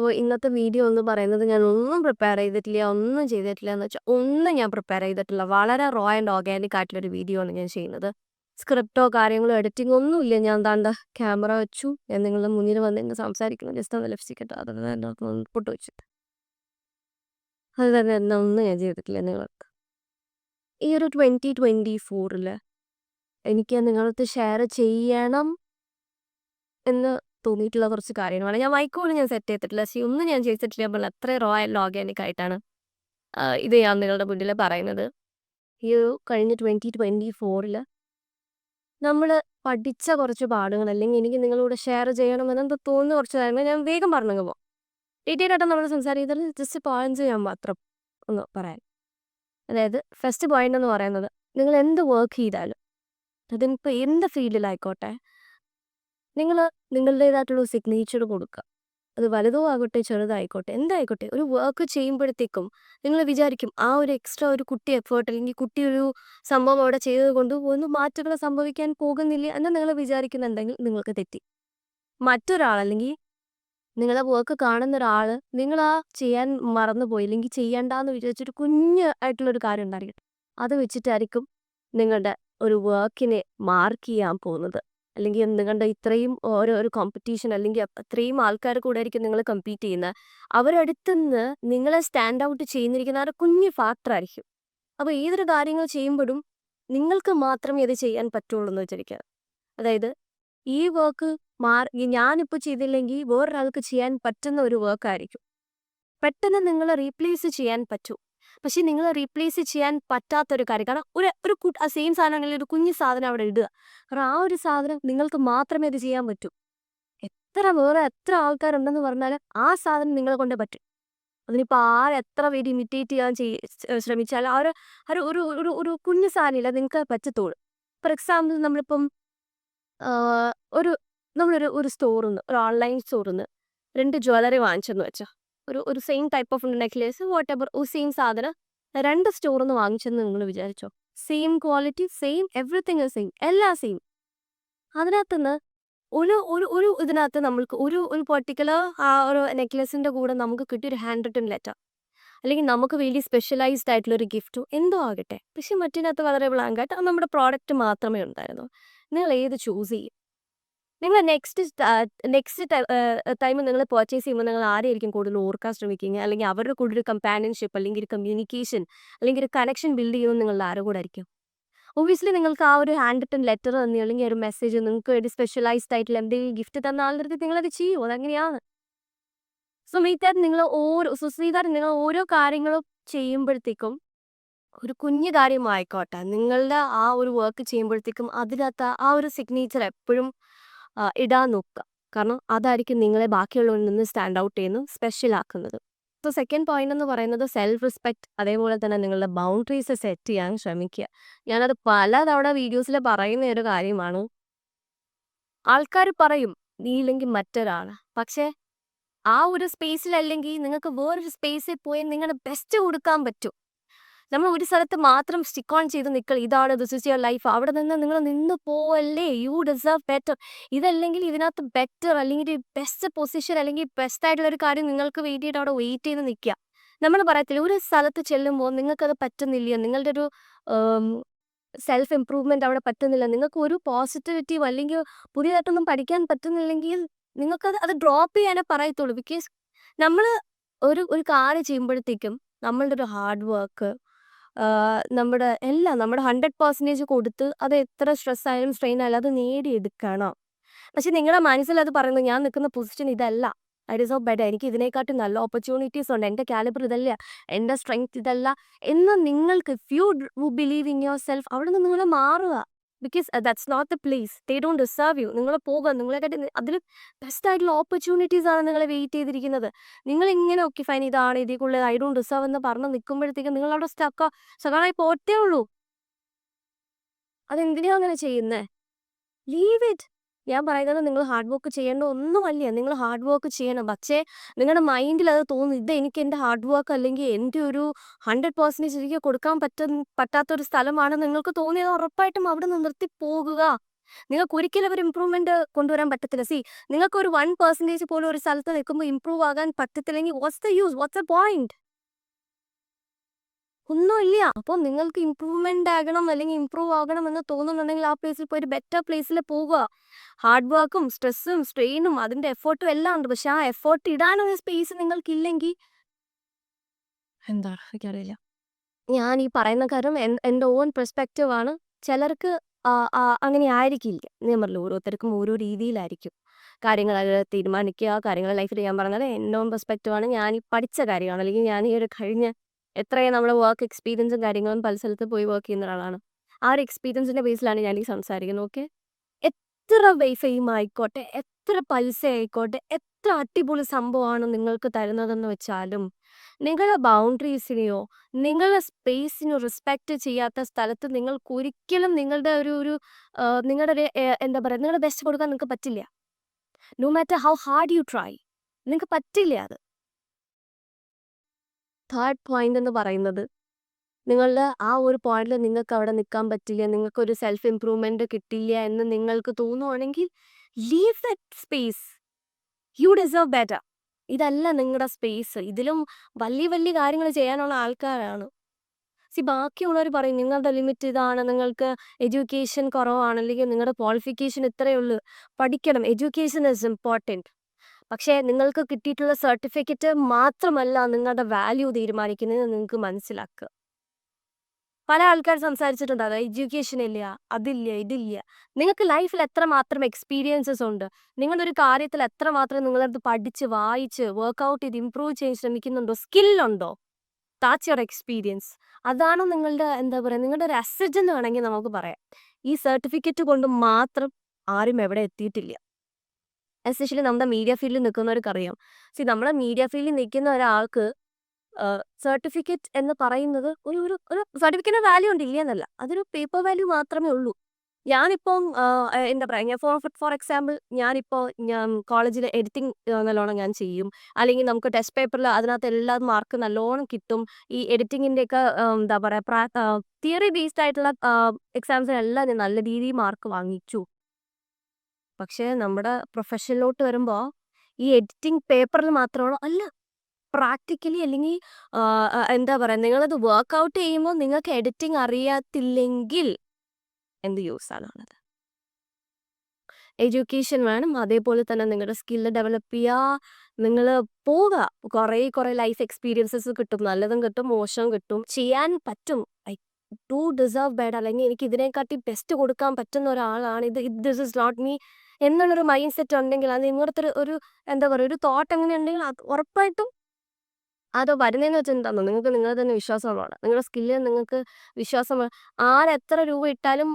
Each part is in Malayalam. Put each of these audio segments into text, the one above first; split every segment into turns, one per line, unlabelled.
അപ്പോൾ ഇന്നത്തെ വീഡിയോ എന്ന് പറയുന്നത് ഞാൻ ഒന്നും പ്രിപ്പയർ ചെയ്തിട്ടില്ല ഒന്നും ചെയ്തിട്ടില്ല എന്ന് വെച്ചാൽ ഒന്നും ഞാൻ പ്രിപ്പയർ ചെയ്തിട്ടില്ല. വളരെ റോ ആൻഡ് ഓർഗാനിക് ആയിട്ടുള്ളൊരു വീഡിയോ ആണ് ഞാൻ ചെയ്യുന്നത്. സ്ക്രിപ്റ്റോ കാര്യങ്ങളോ എഡിറ്റിംഗ് ഒന്നുമില്ല ഞാൻ താണ്ട ക്യാമറ വെച്ചു. ഞാൻ നിങ്ങളുടെ മുന്നിൽ വന്ന് ഇന്ന് സംസാരിക്കുന്നു. ജസ്റ്റ് ഒന്ന് ലഭിച്ചിട്ട് അത് തന്നെ എന്നെ പൊട്ട് വെച്ചിട്ട് അത് തന്നെ എന്നെ ഒന്നും ഞാൻ ചെയ്തിട്ടില്ല നിങ്ങൾക്ക്. ഈ ഒരു ട്വന്റി ട്വന്റി ഫോറിൽ എനിക്ക് നിങ്ങളടുത്ത് ഷെയർ ചെയ്യണം എന്ന് തോന്നിയിട്ടുള്ള കുറച്ച് കാര്യങ്ങളാണ്. ഞാൻ മൈക്കോളും ഞാൻ സെറ്റ് ചെയ്തിട്ടില്ല. പക്ഷേ ഒന്നും ഞാൻ ചെയ്തിട്ടില്ല. അപ്പോൾ അത്ര റോ ആൻഡ് ഓർഗാനിക് ആയിട്ടാണ് ഇത് ഞാൻ നിങ്ങളുടെ മുന്നിൽ പറയുന്നത്. ഈ ഒരു കഴിഞ്ഞ ട്വന്റി ട്വന്റി ഫോറിൽ നമ്മൾ പഠിച്ച കുറച്ച് പാഠങ്ങൾ അല്ലെങ്കിൽ എനിക്ക് നിങ്ങളോട് ഷെയർ ചെയ്യണമെന്ന് തോന്നുന്ന കുറച്ച് കാര്യങ്ങൾ ഞാൻ വേഗം പറഞ്ഞു പോകും ഡീറ്റെയിൽ ആയിട്ട് നമ്മൾ സംസാരിക്കുന്നത് ജസ്റ്റ് പോയിന്റ്സ് ഞാൻ മാത്രം ഒന്ന് പറയാൻ അതായത് ഫസ്റ്റ് പോയിന്റ് എന്ന് പറയുന്നത് നിങ്ങൾ എന്ത് വർക്ക് ചെയ്താലും അതിനിപ്പോൾ എന്ത് ഫീൽഡിലായിക്കോട്ടെ നിങ്ങൾ നിങ്ങളുടേതായിട്ടുള്ള സിഗ്നേച്ചർ കൊടുക്കുക. അത് വലുതോ ആകട്ടെ ചെറുതായിക്കോട്ടെ എന്തായിക്കോട്ടെ ഒരു വർക്ക് ചെയ്യുമ്പോഴത്തേക്കും നിങ്ങൾ വിചാരിക്കും ആ ഒരു എക്സ്ട്രാ ഒരു കുട്ടി എഫേർട്ട് അല്ലെങ്കിൽ കുട്ടി ഒരു സംഭവം അവിടെ ചെയ്തത് കൊണ്ട് ഒന്നും മാറ്റങ്ങൾ സംഭവിക്കാൻ പോകുന്നില്ല എന്ന് നിങ്ങൾ വിചാരിക്കുന്നുണ്ടെങ്കിൽ നിങ്ങൾക്ക് തെറ്റി. മറ്റൊരാൾ അല്ലെങ്കിൽ നിങ്ങളെ വർക്ക് കാണുന്ന ഒരാൾ നിങ്ങൾ ആ ചെയ്യാൻ മറന്നുപോയി അല്ലെങ്കിൽ ചെയ്യണ്ടെന്ന് വിചാരിച്ചൊരു കുഞ്ഞ് ആയിട്ടുള്ളൊരു കാര്യം ഉണ്ടായിരിക്കും. അത് വെച്ചിട്ടായിരിക്കും നിങ്ങളുടെ ഒരു വർക്കിനെ മാർക്ക് ചെയ്യാൻ പോകുന്നത്. അല്ലെങ്കിൽ നിങ്ങളുടെ ഇത്രയും ഓരോ ഒരു കോമ്പറ്റീഷൻ അല്ലെങ്കിൽ അത്രയും ആൾക്കാർ കൂടെ ആയിരിക്കും നിങ്ങൾ കമ്പീറ്റ് ചെയ്യുന്നത് അവരടുത്തുനിന്ന് നിങ്ങളെ സ്റ്റാൻഡ് ഔട്ട് ചെയ്യുന്നിരിക്കുന്ന ആ ഒരു കുഞ്ഞു ഫാക്ടറായിരിക്കും അപ്പോൾ ഏതൊരു കാര്യങ്ങൾ ചെയ്യുമ്പോഴും നിങ്ങൾക്ക് മാത്രമേ ഇത് ചെയ്യാൻ പറ്റുള്ളൂ എന്ന് വിചാരിക്കുക. അതായത് ഈ വർക്ക് മാർ ഞാനിപ്പോൾ ചെയ്തില്ലെങ്കിൽ വേറൊരാൾക്ക് ചെയ്യാൻ പറ്റുന്ന ഒരു വർക്കായിരിക്കും പെട്ടെന്ന് നിങ്ങളെ റീപ്ലേസ് ചെയ്യാൻ പറ്റും. പക്ഷെ നിങ്ങൾ റീപ്ലേസ് ചെയ്യാൻ പറ്റാത്തൊരു കാര്യം. കാരണം ഒരു ഒരു ആ സെയിം സാധനങ്ങളിൽ ഒരു കുഞ്ഞു സാധനം അവിടെ ഇടുക. കാരണം ആ ഒരു സാധനം നിങ്ങൾക്ക് മാത്രമേ അത് ചെയ്യാൻ പറ്റൂ. എത്ര വേറെ എത്ര ആൾക്കാരുണ്ടെന്ന് പറഞ്ഞാൽ ആ സാധനം നിങ്ങളെ കൊണ്ട് പറ്റും. അതിനിപ്പോൾ ആരെ എത്ര പേര് ഇമിറ്റേറ്റ് ചെയ്യാൻ ചെയ് ശ്രമിച്ചാൽ ആ ഒരു ഒരു ഒരു ഒരു കുഞ്ഞു സാധനമില്ല നിങ്ങൾക്ക് പറ്റത്തുള്ളൂ. ഫോർ എക്സാമ്പിൾ നമ്മളിപ്പം ഒരു നമ്മളൊരു ഒരു സ്റ്റോറിൽ നിന്ന് ഒരു ഓൺലൈൻ സ്റ്റോറിൽ നിന്ന് രണ്ട് ജ്വല്ലറി വാങ്ങിച്ചെന്ന് വെച്ചോ. ഒരു ഒരു same type of necklace whatever ഒരു സെയിം സാധനം രണ്ട് സ്റ്റോറിൽ നിന്ന് വാങ്ങിച്ചെന്ന് നിങ്ങൾ വിചാരിച്ചോ? Same quality same everything same എല്ലാം സെയിം അതിനകത്ത് നിന്ന് ഒരു ഒരു ഒരു ഇതിനകത്ത് നമ്മൾക്ക് ഒരു ഒരു പെർട്ടിക്കുലർ ആ ഒരു നെക്ലേസിന്റെ കൂടെ നമുക്ക് കിട്ടിയൊരു ഹാൻഡ് റിട്ടൺ ലെറ്റർ അല്ലെങ്കിൽ നമുക്ക് വേണ്ടി സ്പെഷ്യലൈസ്ഡ് ആയിട്ടുള്ള ഒരു ഗിഫ്റ്റോ എന്തോ ആകട്ടെ. പക്ഷേ മറ്റിനകത്ത് വളരെ ബ്ലാങ്ക് ആയിട്ട് അത് നമ്മുടെ പ്രോഡക്റ്റ് മാത്രമേ ഉണ്ടായിരുന്നു നിങ്ങൾ ഏത് ചൂസ് ചെയ്യും? നിങ്ങൾ നെക്സ്റ്റ് നെക്സ്റ്റ് ടൈം നിങ്ങൾ പർച്ചേസ് ചെയ്യുമ്പോൾ നിങ്ങൾ ആരെയായിരിക്കും കൂടുതൽ ഓർക്കാൻ ശ്രമിക്കുക അല്ലെങ്കിൽ അവരുടെ കൂടെ ഒരു കമ്പാനിയൻഷിപ്പ് അല്ലെങ്കിൽ ഒരു കമ്മ്യൂണിക്കേഷൻ അല്ലെങ്കിൽ ഒരു കണക്ഷൻ ബിൽഡ് ചെയ്യുന്നത് നിങ്ങൾ ആരുടെ കൂടെ ആയിരിക്കും? ഒബിയസ്ലി നിങ്ങൾക്ക് ആ ഒരു ഹാൻഡ് റിട്ടൺ ലെറ്റർ തന്നെ അല്ലെങ്കിൽ ഒരു മെസ്സേജ് നിങ്ങൾക്ക് ഒരു സ്പെഷ്യലൈസ്ഡ് ആയിട്ടുള്ള എന്തെങ്കിലും ഗിഫ്റ്റ് തന്ന ആളുടെ നിങ്ങളത് ചെയ്യുമോ അതങ്ങനെയാണ് സോ മീറ്റ് നിങ്ങൾ ഓരോ സുസ്മീതാർ നിങ്ങൾ ഓരോ കാര്യങ്ങളും ചെയ്യുമ്പോഴത്തേക്കും ഒരു കുഞ്ഞു കാര്യമായിക്കോട്ടെ. നിങ്ങളുടെ ആ ഒരു വർക്ക് ചെയ്യുമ്പോഴത്തേക്കും അതിനകത്ത് ആ ഒരു സിഗ്നേച്ചർ എപ്പോഴും ഇടാൻ നോക്കുക. കാരണം അതായിരിക്കും നിങ്ങളെ ബാക്കിയുള്ളവരിൽ നിന്ന് സ്റ്റാൻഡ് ഔട്ട് ചെയ്യുന്നു സ്പെഷ്യൽ ആക്കുന്നത്. സോ സെക്കൻഡ് പോയിന്റ് എന്ന് പറയുന്നത് സെൽഫ് റെസ്പെക്ട് അതേപോലെ തന്നെ നിങ്ങളുടെ ബൗണ്ടറീസ് സെറ്റ് ചെയ്യാൻ ശ്രമിക്കുക. ഞാനത് പലതവണ വീഡിയോസിൽ പറയുന്ന ഒരു കാര്യമാണ്. ആൾക്കാർ പറയും നീ ഇല്ലെങ്കിൽ മറ്റൊരാൾ. പക്ഷേ ആ ഒരു സ്പേസിലല്ലെങ്കിൽ നിങ്ങൾക്ക് വേറൊരു സ്പേസിൽ പോയി നിങ്ങളുടെ ബെസ്റ്റ് കൊടുക്കാൻ പറ്റും. നമ്മൾ ഒരു സ്ഥലത്ത് മാത്രം സ്റ്റിക്ക് ഓൺ ചെയ്ത് നിൽക്കൽ. ഇതാണ് ദിസ് ഇസ് യുവർ ലൈഫ് അവിടെ നിന്ന് നിങ്ങൾ നിന്ന് പോവല്ലേ? യു ഡിസേർവ് ബെറ്റർ ഇതല്ലെങ്കിൽ ഇതിനകത്ത് ബെറ്റർ അല്ലെങ്കിൽ ബെസ്റ്റ് പൊസിഷൻ അല്ലെങ്കിൽ ബെസ്റ്റ് ആയിട്ടുള്ള ഒരു കാര്യം നിങ്ങൾക്ക് വേണ്ടിയിട്ട് അവിടെ വെയിറ്റ് ചെയ്ത് നിൽക്കുക. നമ്മൾ പറയത്തില്ല ഒരു സ്ഥലത്ത് ചെല്ലുമ്പോൾ നിങ്ങൾക്കത് പറ്റുന്നില്ല. നിങ്ങളുടെ ഒരു സെൽഫ് ഇംപ്രൂവ്മെന്റ് അവിടെ പറ്റുന്നില്ല. നിങ്ങൾക്ക് ഒരു പോസിറ്റിവിറ്റിയോ അല്ലെങ്കിൽ പുതിയതായിട്ടൊന്നും പഠിക്കാൻ പറ്റുന്നില്ലെങ്കിൽ നിങ്ങൾക്കത് അത് ഡ്രോപ്പ് ചെയ്യാനേ പറയത്തുള്ളൂ. ബിക്കോസ് നമ്മൾ ഒരു ഒരു കാര്യം ചെയ്യുമ്പോഴത്തേക്കും നമ്മളുടെ ഒരു ഹാർഡ് വർക്ക് നമ്മുടെ എല്ലാം നമ്മുടെ ഹൺഡ്രഡ് പെർസെന്റേജ് കൊടുത്ത് അത് എത്ര സ്ട്രെസ് ആയാലും സ്ട്രെയിൻ ആയാലും അത് നേടിയെടുക്കണം. പക്ഷെ നിങ്ങളുടെ മനസ്സിൽ അത് പറയുന്നത് ഞാൻ നിൽക്കുന്ന പൊസിഷൻ ഇതല്ല. ഐറ്റ് ഇസ് ഓ ബെറ്റർ എനിക്ക് ഇതിനെക്കാട്ടും നല്ല ഓപ്പർച്യൂണിറ്റീസ് ഉണ്ട്. എന്റെ കാലിബർ ഇതല്ല. എന്റെ സ്ട്രെങ്ത് ഇതല്ല. എന്ന് നിങ്ങൾക്ക് if you believe in yourself അവിടെ നിന്ന് നിങ്ങൾ മാറുക. Because that's not the place they don't deserve you നിങ്ങൾ പോകുക നിങ്ങളെക്കാട്ടി അതിൽ ബെസ്റ്റ് ആയിട്ടുള്ള ഓപ്പർച്യൂണിറ്റീസ് ആണ് നിങ്ങളെ വെയിറ്റ് ചെയ്തിരിക്കുന്നത്. നിങ്ങൾ ഇങ്ങനെ ഓക്കെ ഫൈൻ ഇതാണ് ഇതിക്കുള്ള ഐ ഡോണ്ട് ഡിസേർവ് എന്ന് പറഞ്ഞ് നിൽക്കുമ്പോഴത്തേക്കും നിങ്ങൾ അവിടെ സ്റ്റക്ക സകാളായി പോറ്റേ ഉള്ളൂ. അതെന്തിനാ അങ്ങനെ ചെയ്യുന്നേ? ലീവ് ഇറ്റ് ഞാൻ പറയുന്നത് നിങ്ങൾ ഹാർഡ് വർക്ക് ചെയ്യേണ്ട ഒന്നുമല്ല നിങ്ങൾ ഹാർഡ് വർക്ക് ചെയ്യണം. പക്ഷേ നിങ്ങളുടെ മൈൻഡിൽ അത് തോന്നുന്നു ഇത് എനിക്ക് എന്റെ ഹാർഡ് വർക്ക് അല്ലെങ്കിൽ എന്റെ ഒരു ഹൺഡ്രഡ് പേഴ്സന്റേജ് എനിക്ക് കൊടുക്കാൻ പറ്റ പറ്റാത്ത ഒരു സ്ഥലമാണ് നിങ്ങൾക്ക് തോന്നിയത് ഉറപ്പായിട്ടും അവിടെ നിന്ന് നിർത്തി പോകുക. നിങ്ങൾക്ക് ഒരിക്കലും ഒരു ഇമ്പ്രൂവ്മെന്റ് കൊണ്ടുവരാൻ പറ്റത്തില്ല. സി നിങ്ങൾക്ക് ഒരു വൺ പെർസെന്റേജ് പോലും ഒരു സ്ഥലത്ത് നിൽക്കുമ്പോൾ ഇമ്പ്രൂവ് ആകാൻ പറ്റത്തില്ലെങ്കിൽ what's the use what's a point ഒന്നുമില്ല. അപ്പോൾ നിങ്ങൾക്ക് ഇമ്പ്രൂവ്മെന്റ് ആകണം അല്ലെങ്കിൽ ഇമ്പ്രൂവ് ആകണം എന്ന് തോന്നുന്നുണ്ടെങ്കിൽ ആ പ്ലേസിൽ പോയി ഒരു ബെറ്റർ പ്ലേസിൽ പോവുക. ഹാർഡ് വർക്കും സ്ട്രെസ്സും സ്ട്രെയിനും അതിന്റെ എഫേർട്ടും എല്ലാം ഉണ്ട്. പക്ഷെ ആ എഫേർട്ട് ഇടാനൊരു സ്പേസ് നിങ്ങൾക്കില്ലെങ്കിൽ എന്താ? എനിക്കറിയില്ല. ഞാൻ ഈ പറയുന്ന കാര്യം എൻ- എന്റെ ഓൺ പെർസ്പെക്റ്റീവ് ആണ്. ചിലർക്ക് അങ്ങനെ ആയിരിക്കില്ല. ഞാൻ പറഞ്ഞു ഓരോരുത്തർക്കും ഓരോ രീതിയിലായിരിക്കും. കാര്യങ്ങൾ തീരുമാനിക്കുക കാര്യങ്ങൾ ലൈഫിൽ ഞാൻ പറഞ്ഞത് എന്റെ ഓൺ പെർസ്പെക്റ്റീവ് ആണ്. ഞാൻ ഈ പഠിച്ച കാര്യമാണ്. അല്ലെങ്കിൽ ഞാൻ ഈ ഒരു കഴിഞ്ഞ എത്രയും നമ്മൾ വർക്ക് എക്സ്പീരിയൻസും കാര്യങ്ങളും പല സ്ഥലത്ത് പോയി വർക്ക് ചെയ്യുന്ന ഒരാളാണ്. ആ ഒരു എക്സ്പീരിയൻസിന്റെ ബേസിലാണ് ഞാൻ ഈ സംസാരിക്കുന്നത് ഓക്കെ എത്ര ഫെയിം ആയിക്കോട്ടെ എത്ര പൈസ ആയിക്കോട്ടെ എത്ര അടിപൊളി സംഭവമാണ് നിങ്ങൾക്ക് തരുന്നതെന്ന് വെച്ചാലും നിങ്ങളുടെ ബൗണ്ടറീസിനെയോ നിങ്ങളുടെ സ്പേസിനോ റെസ്പെക്റ്റ് ചെയ്യാത്ത സ്ഥലത്ത് നിങ്ങൾക്ക് ഒരിക്കലും നിങ്ങളുടെ ഒരു ഒരു നിങ്ങളുടെ ഒരു, എന്താ പറയുക നിങ്ങളുടെ ബെസ്റ്റ് കൊടുക്കാൻ നിങ്ങൾക്ക് പറ്റില്ല. No matter how hard you try നിങ്ങൾക്ക് പറ്റില്ല അത്. തേർഡ് പോയിന്റ് എന്ന് പറയുന്നത്. നിങ്ങളുടെ ആ ഒരു പോയിന്റിൽ നിങ്ങൾക്ക് അവിടെ നിൽക്കാൻ പറ്റില്ല നിങ്ങൾക്ക് ഒരു സെൽഫ് ഇംപ്രൂവ്മെന്റ് കിട്ടില്ല എന്ന് നിങ്ങൾക്ക് തോന്നുവാണെങ്കിൽ leave that space you deserve better ഇതല്ല നിങ്ങളുടെ സ്പേസ് ഇതിലും വലിയ വലിയ കാര്യങ്ങൾ ചെയ്യാനുള്ള ആൾക്കാരാണ്. സി ബാക്കിയുള്ളവർ പറയും നിങ്ങളുടെ ലിമിറ്റ് ഇതാണ്. നിങ്ങൾക്ക് എഡ്യൂക്കേഷൻ കുറവാണ്. അല്ലെങ്കിൽ നിങ്ങളുടെ ക്വാളിഫിക്കേഷൻ ഇത്രയേ ഉള്ളൂ. പഠിക്കണം. എഡ്യൂക്കേഷൻ ഇസ് ഇമ്പോർട്ടന്റ് പക്ഷേ നിങ്ങൾക്ക് കിട്ടിയിട്ടുള്ള സർട്ടിഫിക്കറ്റ് മാത്രമല്ല നിങ്ങളുടെ വാല്യൂ തീരുമാനിക്കുന്നത് നിങ്ങൾക്ക് മനസ്സിലാക്കുക. പല ആൾക്കാർ സംസാരിച്ചിട്ടുണ്ട് അത് എഡ്യൂക്കേഷൻ ഇല്ല അതില്ല ഇതില്ല. നിങ്ങൾക്ക് ലൈഫിൽ എത്ര മാത്രം എക്സ്പീരിയൻസസ് ഉണ്ട്? നിങ്ങളൊരു കാര്യത്തിൽ എത്ര മാത്രം നിങ്ങളത് പഠിച്ച് വായിച്ച് വർക്കൗട്ട് ചെയ്ത് ഇമ്പ്രൂവ് ചെയ്യാൻ ശ്രമിക്കുന്നുണ്ടോ? സ്കില്ലുണ്ടോ താച്ച് യുവർ എക്സ്പീരിയൻസ് അതാണ് നിങ്ങളുടെ എന്താ പറയുക നിങ്ങളുടെ ഒരു അസറ്റ് എന്ന് വേണമെങ്കിൽ നമുക്ക് പറയാം. ഈ സർട്ടിഫിക്കറ്റ് കൊണ്ട് മാത്രം ആരും എവിടെ എത്തിയിട്ടില്ല. എസ്പെഷ്യലി നമ്മുടെ മീഡിയ ഫീൽഡിൽ നിൽക്കുന്നവർക്ക് അറിയാം സി നമ്മുടെ മീഡിയ ഫീൽഡിൽ നിൽക്കുന്ന ഒരാൾക്ക് സർട്ടിഫിക്കറ്റ് എന്ന് പറയുന്നത് ഒരു ഒരു ഒരു സർട്ടിഫിക്കറ്റിന് വാല്യൂ ഉണ്ട് ഇല്ല എന്നല്ല. അതൊരു പേപ്പർ വാല്യൂ മാത്രമേ ഉള്ളൂ. ഞാനിപ്പം എന്താ പറയുക ഞാൻ ഫോർ ഫോർ എക്സാമ്പിൾ ഞാനിപ്പോൾ ഞാൻ കോളേജിൽ എഡിറ്റിംഗ് നല്ലോണം ഞാൻ ചെയ്യും. അല്ലെങ്കിൽ നമുക്ക് ടെസ്റ്റ് പേപ്പറിൽ അതിനകത്ത് എല്ലാ മാർക്ക് നല്ലോണം കിട്ടും. ഈ എഡിറ്റിങ്ങിന്റെയൊക്കെ എന്താ പറയുക തിയറി ബേസ്ഡ് ആയിട്ടുള്ള എക്സാംസിനെല്ലാം ഞാൻ നല്ല രീതിയിൽ മാർക്ക് വാങ്ങിച്ചു. പക്ഷേ നമ്മുടെ പ്രൊഫഷനിലോട്ട് വരുമ്പോൾ ഈ എഡിറ്റിംഗ് പേപ്പറിൽ മാത്രമാണോ? അല്ല പ്രാക്ടിക്കലി അല്ലെങ്കിൽ എന്താ പറയുക നിങ്ങളത് വർക്കൗട്ട് ചെയ്യുമ്പോൾ നിങ്ങൾക്ക് എഡിറ്റിംഗ് അറിയാത്തില്ലെങ്കിൽ എന്ത് യൂസ് ആണ് ഉള്ളത് എഡ്യൂക്കേഷൻ വേണം അതേപോലെ തന്നെ നിങ്ങളുടെ സ്കില്ല് ഡെവലപ്പ് ചെയ്യുക നിങ്ങൾ പോവുക കുറേ കുറേ ലൈഫ് എക്സ്പീരിയൻസസ് കിട്ടും നല്ലതും കിട്ടും മോശവും കിട്ടും. ചെയ്യാൻ പറ്റും. ഐ ഡു ഡിസേർവ് ബെഡ് അല്ലെങ്കിൽ എനിക്ക് ഇതിനെക്കാട്ടി ബെസ്റ്റ് കൊടുക്കാൻ പറ്റുന്ന ഒരാളാണ് ഇത് ദിസ് ഇസ് നോട്ട് മീ എന്നുള്ളൊരു മൈൻഡ് സെറ്റ് ഉണ്ടെങ്കിൽ അത് ഇങ്ങനത്തെ ഒരു എന്താ പറയുക ഒരു തോട്ട് എങ്ങനെ ഉണ്ടെങ്കിൽ അത് ഉറപ്പായിട്ടും അത് വരുന്നതെന്ന് വെച്ചാൽ എന്താണോ നിങ്ങൾക്ക് നിങ്ങളെ തന്നെ വിശ്വാസമാണ് നിങ്ങളുടെ സ്കില്ലിൽ നിങ്ങൾക്ക് വിശ്വാസമാണ് ആരെത്ര രൂപ ഇട്ടാലും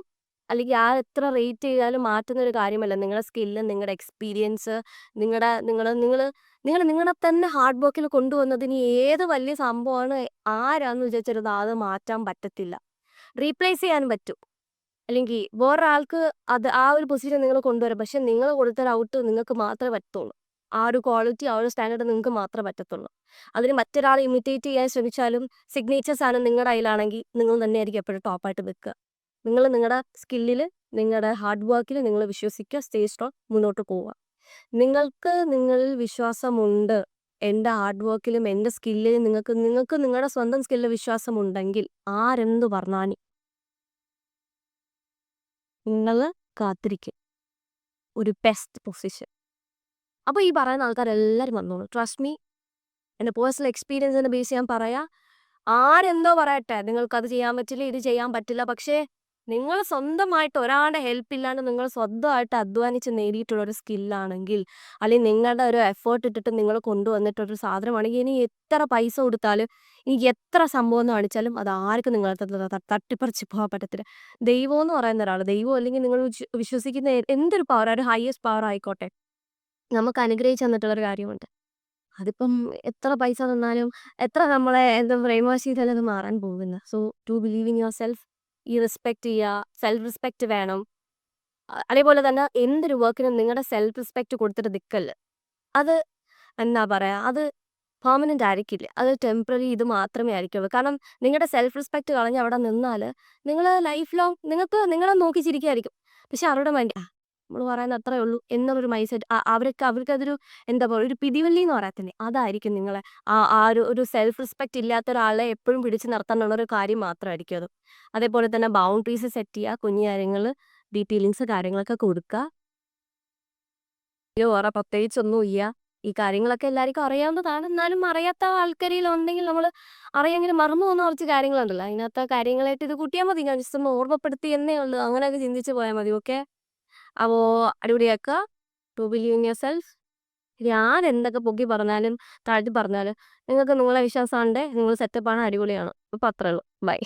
അല്ലെങ്കിൽ ആ എത്ര റേറ്റ് ചെയ്താലും മാറ്റുന്ന ഒരു കാര്യമല്ല. നിങ്ങളുടെ സ്കില്ല് നിങ്ങളുടെ എക്സ്പീരിയൻസ് നിങ്ങളുടെ നിങ്ങൾ നിങ്ങൾ നിങ്ങൾ നിങ്ങളുടെ തന്നെ ഹാർഡ് വർക്കിൽ കൊണ്ടുവന്നതിന് ഏത് വലിയ സംഭവമാണ് ആരാന്ന് വിചാരിച്ചത് അത് മാറ്റാൻ പറ്റത്തില്ല. റീപ്ലേസ് ചെയ്യാൻ പറ്റും. അല്ലെങ്കിൽ വേറൊരാൾക്ക് അത് ആ ഒരു പൊസിഷൻ നിങ്ങൾ കൊണ്ടുവരാം. പക്ഷെ നിങ്ങൾ കൊടുത്ത ഔട്ട് നിങ്ങൾക്ക് മാത്രമേ പറ്റത്തുള്ളൂ. ആ ഒരു ക്വാളിറ്റി ആ ഒരു സ്റ്റാൻഡേർഡ് നിങ്ങൾക്ക് മാത്രമേ പറ്റത്തുള്ളൂ. അതിന് മറ്റൊരാൾ ഇമിറ്റേറ്റ് ചെയ്യാൻ ശ്രമിച്ചാലും സിഗ്നേച്ചർ സാധനം നിങ്ങളുടെ കയ്യിലാണെങ്കിൽ നിങ്ങൾ തന്നെ തന്നെയായിരിക്കും എപ്പോഴും ടോപ്പായിട്ട് നിൽക്കുക നിങ്ങൾ നിങ്ങളുടെ സ്കില്ലിൽ നിങ്ങളുടെ ഹാർഡ് വർക്കിൽ നിങ്ങൾ വിശ്വസിക്കുക സ്റ്റേ സ്ട്രോങ് മുന്നോട്ട് പോവുക. നിങ്ങൾക്ക് നിങ്ങളിൽ വിശ്വാസമുണ്ട്. എന്റെ ഹാർഡ് വർക്കിലും എന്റെ സ്കില്ലിലും നിങ്ങൾക്ക് നിങ്ങൾക്ക് നിങ്ങളുടെ സ്വന്തം സ്കില്ലിൽ വിശ്വാസമുണ്ടെങ്കിൽ ആരെന്ത് പറഞ്ഞാലും നിങ്ങൾ കാത്തിരിക്കും. ഒരു ബെസ്റ്റ് പൊസിഷൻ അപ്പോൾ ഈ പറയുന്ന ആൾക്കാരെല്ലാവരും വന്നോളൂ. ട്രസ്റ്റ് മീ എന്റെ പേഴ്സണൽ എക്സ്പീരിയൻസിനെ ബേസ് ചെയ്യാൻ പറയാം. ആരെന്തോ പറയട്ടെ നിങ്ങൾക്ക് അത് ചെയ്യാൻ പറ്റില്ല ഇത് ചെയ്യാൻ പറ്റില്ല. പക്ഷേ നിങ്ങൾ സ്വന്തമായിട്ട് ഒരാളുടെ ഹെൽപ്പ് ഇല്ലാണ്ട് നിങ്ങൾ സ്വന്തമായിട്ട് അധ്വാനിച്ച് നേടിയിട്ടുള്ള ഒരു സ്കില്ലാണെങ്കിൽ അല്ലെങ്കിൽ നിങ്ങളുടെ ഒരു എഫേർട്ട് ഇട്ടിട്ട് നിങ്ങൾ കൊണ്ടുവന്നിട്ടൊരു സാധനമാണെങ്കിൽ ഇനി എത്ര പൈസ കൊടുത്താലും ഇനി എത്ര സംഭവം കാണിച്ചാലും അത് ആർക്കും നിങ്ങളെ ത- ത- ത- തട്ടിപ്പറിച്ച് പോകാൻ പറ്റത്തില്ല. ദൈവം എന്ന് പറയുന്ന ഒരാൾ ദൈവം അല്ലെങ്കിൽ നിങ്ങൾ വിശ്വസിക്കുന്ന എന്തൊരു പവർ ഒരു ഹയസ്റ്റ് പവർ ആയിക്കോട്ടെ. നമുക്ക് അനുഗ്രഹിച്ചു തന്നിട്ടുള്ളൊരു കാര്യമുണ്ട്. അതിപ്പം എത്ര പൈസ തന്നാലും എത്ര നമ്മളെ എന്താ അത് മാറാൻ പോകുന്നില്ല so to believe in yourself ഈ റെസ്പെക്റ്റ് ചെയ്യുക സെൽഫ് റെസ്പെക്റ്റ് വേണം അതേപോലെ തന്നെ എന്തൊരു വർക്കിനും നിങ്ങളുടെ സെൽഫ് റെസ്പെക്റ്റ് കൊടുത്തിട്ട് നിൽക്കല്ല് അത് എന്താ പറയുക അത് പെർമനന്റ് ആയിരിക്കില്ല. അത് ടെമ്പററി ഇത് മാത്രമേ ആയിരിക്കുള്ളൂ. കാരണം നിങ്ങളുടെ സെൽഫ് റെസ്പെക്റ്റ് കളഞ്ഞ് അവിടെ നിന്നാൽ നിങ്ങൾ ലൈഫ് ലോങ് നിങ്ങൾക്ക് നിങ്ങളെ നോക്കി ചിരിക്കുകയായിരിക്കും പക്ഷെ അവരുടെ മൈൻഡ് നമ്മൾ പറയുന്നത് അത്രേ ഉള്ളൂ എന്നുള്ളൊരു മൈൻഡ് സെറ്റ് അവർക്ക് അവർക്കതൊരു എന്താ പറയുക ഒരു പിടിവല്ലി എന്ന് പറയത്തില്ലേ അതായിരിക്കും നിങ്ങളെ ആ ആ ഒരു ഒരു സെൽഫ് റെസ്പെക്റ്റ് ഇല്ലാത്ത ഒരാളെ എപ്പോഴും പിടിച്ച് നിർത്താനുള്ള ഒരു കാര്യം മാത്രമായിരിക്കും അത്. അതേപോലെ തന്നെ ബൗണ്ടറീസ് സെറ്റ് ചെയ്യുക കുഞ്ഞു കാര്യങ്ങൾ ഡീറ്റെയിലിങ്സ് കാര്യങ്ങളൊക്കെ കൊടുക്കുക. ഇത് വേറെ പ്രത്യേകിച്ചൊന്നും ഇല്ല. ഈ കാര്യങ്ങളൊക്കെ എല്ലാവർക്കും അറിയാവുന്നതാണ്. എന്നാലും അറിയാത്ത ആൾക്കാരിൽ ഉണ്ടെങ്കിൽ നമ്മൾ അറിയാമെങ്കിൽ മറന്നു പോകുന്ന കുറച്ച് കാര്യങ്ങളുണ്ടല്ലോ. അതിനകത്ത് കാര്യങ്ങളായിട്ട് ഇത് കൂട്ടിയാൽ മതി. ഞാൻ ജസ്റ്റ് ഒന്ന് ഓർമ്മപ്പെടുത്തി എന്നേ ഉള്ളൂ. അങ്ങനെയൊക്കെ ചിന്തിച്ച് പോയാൽ മതി ഓക്കെ അപ്പോൾ അടിപൊളിയാക്കുക to believe in yourself ഞാൻ എന്തൊക്കെ പൊക്കി പറഞ്ഞാലും താഴ്ത്തി പറഞ്ഞാലും നിങ്ങൾക്ക് നിങ്ങളെ വിശ്വാസമുണ്ടേ നിങ്ങൾ സെറ്റപ്പാണ് അടിപൊളിയാണ്. അപ്പോൾ അത്രേ ഉള്ളൂ. ബൈ